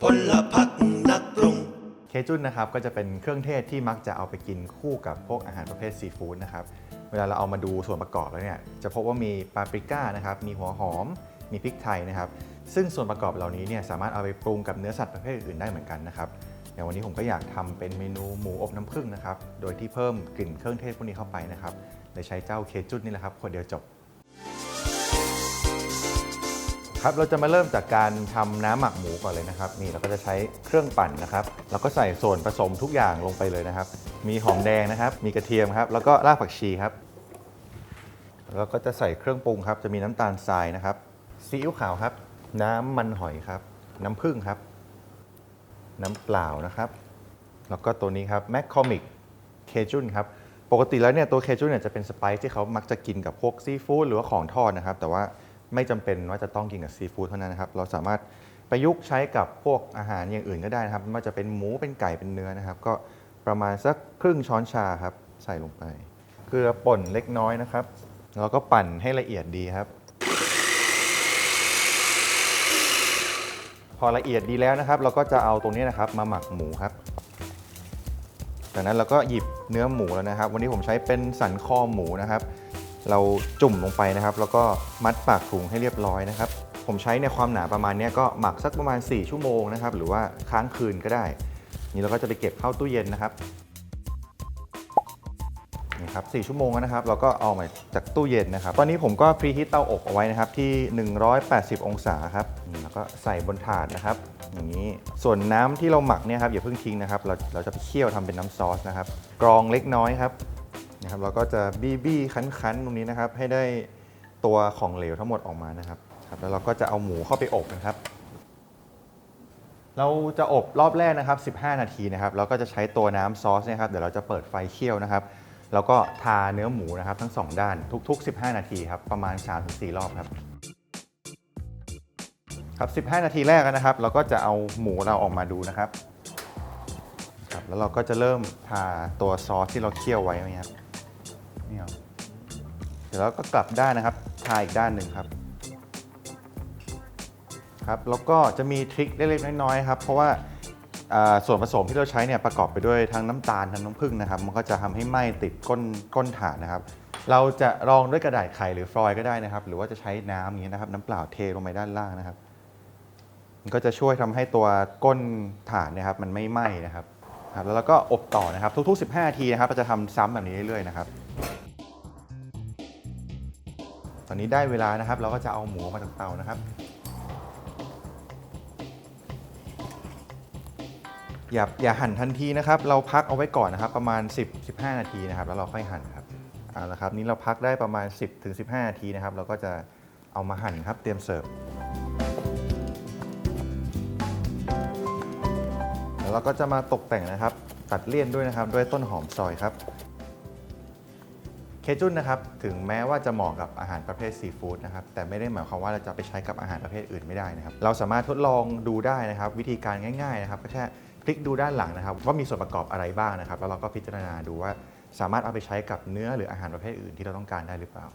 พลพักนักปรุง เคจุนนะครับก็จะเป็นเครื่องเทศที่มักจะเอาไปกินคู่กับพวกอาหารประเภทซีฟู้ดนะครับเวลาเราเอามาดูส่วนประกอบแล้วเนี่ยจะพบว่ามีปาปริก้านะครับมีหัวหอม มีพริกไทยนะครับ ซึ่งส่วนประกอบเหล่านี้เนี่ยสามารถเอาไปปรุงกับเนื้อสัตว์ประเภทอื่นได้เหมือนกันนะครับอย่างวันนี้ผมก็อยากทำเป็นเมนูหมูอบน้ำผึ้งนะครับโดยที่เพิ่มกลิ่นเครื่องเทศพวกนี้เข้าไปนะครับเลยใช้เจ้าเคจุนนี่แหละครับคนเดียวจบ ครับเราจะมาเริ่มจากการทำน้ำหมักหมูก่อนเลยนะครับนี่เราก็จะใช้เครื่องปั่นนะครับแล้วก็ใส่ส่วนผสมทุกอย่างลงไปเลยนะครับ มีหอมแดงนะครับ มีกระเทียมครับ แล้วก็รากผักชีครับแล้วก็จะใส่เครื่องปรุงครับ จะมีน้ำตาลทรายนะครับซีอิ๊วขาวครับ น้ำมันหอยครับ น้ำผึ้งครับ น้ำเปล่านะครับ แล้วก็ตัวนี้ครับแมคคอมิกเคจุนครับปกติแล้วเนี่ยตัวเคจุนเนี่ยจะเป็นสไปซ์ที่เขามักจะกินกับพวกซีฟู้ดหรือว่าของทอดนะครับ แต่ว่า ไม่จำเป็นว่าจะต้องกินกับซีฟู้ดเท่านั้นนะครับ เราสามารถประยุกต์ใช้กับพวกอาหารอย่างอื่นก็ได้นะครับไม่ว่าจะเป็นหมูเป็นไก่เป็นเนื้อนะครับ ก็ประมาณสักครึ่งช้อนชาครับใส่ลงไป เกลือป่นเล็กน้อยนะครับแล้วก็ปั่นให้ละเอียดดีครับ พอละเอียดดีแล้วนะครับ เราก็จะเอาตรงนี้นะครับมาหมักหมูครับจากนั้นเราก็หยิบเนื้อหมูแล้วนะครับ วันนี้ผมใช้เป็นสันคอหมูนะครับ เราจุ่มลงไปนะครับ แล้วก็มัดปากถุงให้เรียบร้อยนะครับ ผมใช้ในความหนาประมาณนี้ก็หมักสักประมาณ 4 ชั่วโมงนะครับ หรือว่าค้างคืนก็ได้ นี่เราก็จะไปเก็บเข้าตู้เย็นนะครับนี่ครับ4ชั่วโมงแล้วนะครับ เราก็เอามาจากตู้เย็นนะครับ ตอนนี้ผมก็พรีฮีทเตาอบเอาไว้นะครับที่ 180 องศาครับนี่แล้วก็ใส่บนถาดนะครับ อย่างนี้ ส่วนน้ำที่เราหมักเนี่ยครับอย่าเพิ่งทิ้งนะครับ เราเราจะไปเคี่ยวทำเป็นน้ำซอสนะครับ กรองเล็กน้อยครับ นะครับเราก็จะบี้บี้คั้นๆตรงนี้นะครับ ให้ได้ตัวของเหลวทั้งหมดออกมานะครับครับ แล้วเราก็จะเอาหมูเข้าไปอบนะครับ เราจะอบรอบแรกนะครับ 15 นาทีนะครับเราก็จะใช้ตัวน้ำซอสเนะครับเดี๋ยวเราจะเปิดไฟเคี่ยวนะครับ แล้วก็ทาเนื้อหมูนะครับ ทั้งสองด้านทุก ๆ 15 นาทีครับประมาณ 3-4 รอบครับครับ 15 นาทีแรกนะครับ เราก็จะเอาหมูเราออกมาดูนะครับครับ แล้วเราก็จะเริ่มทาตัวซอสที่เราเคี่ยวไว้นะครับ นี่ครับเดี๋ยวเราก็กลับด้านนะครับทาอีกด้านหนึ่งครับครับแล้วก็จะมีทริคเล็กๆน้อยๆครับ เพราะว่าส่วนผสมที่เราใช้เนี่ยประกอบไปด้วยทั้งน้ำตาลทั้งน้ำผึ้งนะครับ มันก็จะทำให้ไหม้ติดก้นก้นถาดนะครับ เราจะรองด้วยกระดาษไขหรือฟลอยล์ก็ได้นะครับ หรือว่าจะใช้น้ำอย่างนี้นะครับ น้ำเปล่าเทลงไปด้านล่างนะครับ มันก็จะช่วยทำให้ตัวก้นถาดนะครับ มันไม่ไหม้นะครับครับแล้วเราก็อบต่อนะครับ ทุกๆ 15นาทีนะครับเราจะทำซ้ำแบบนี้เรื่อยๆนะครับ อนนี้ได้เวลานะครับ เราก็จะเอาหมูมาจากเตานะครับ อย่าอย่าหั่นทันทีนะครับ เราพักเอาไว้ก่อนนะครับ ประมาณ 10-15 นาทีนะครับ แล้วเราค่อยหั่นครับเอาละครับนี่เราพักได้ประมาณ 10-15 นาทีนะครับ เราก็จะเอามาหั่นครับ เตรียมเสิร์ฟแล้วเราก็จะมาตกแต่งนะครับ ตัดเลี่ยนด้วยนะครับ ด้วยต้นหอมซอยครับ เคจุนนะครับถึงแม้ว่าจะเหมาะกับอาหารประเภทซีฟู้ดนะครับแต่ไม่ได้หมายความว่าเราจะไปใช้กับอาหารประเภทอื่นไม่ได้นะครับเราสามารถทดลองดูได้นะครับ วิธีการง่ายๆนะครับก็แค่คลิกดูด้านหลังนะครับว่ามีส่วนประกอบอะไรบ้างนะครับ แล้วเราก็พิจารณาดูว่าสามารถเอาไปใช้กับเนื้อหรืออาหารประเภทอื่นที่เราต้องการได้หรือเปล่า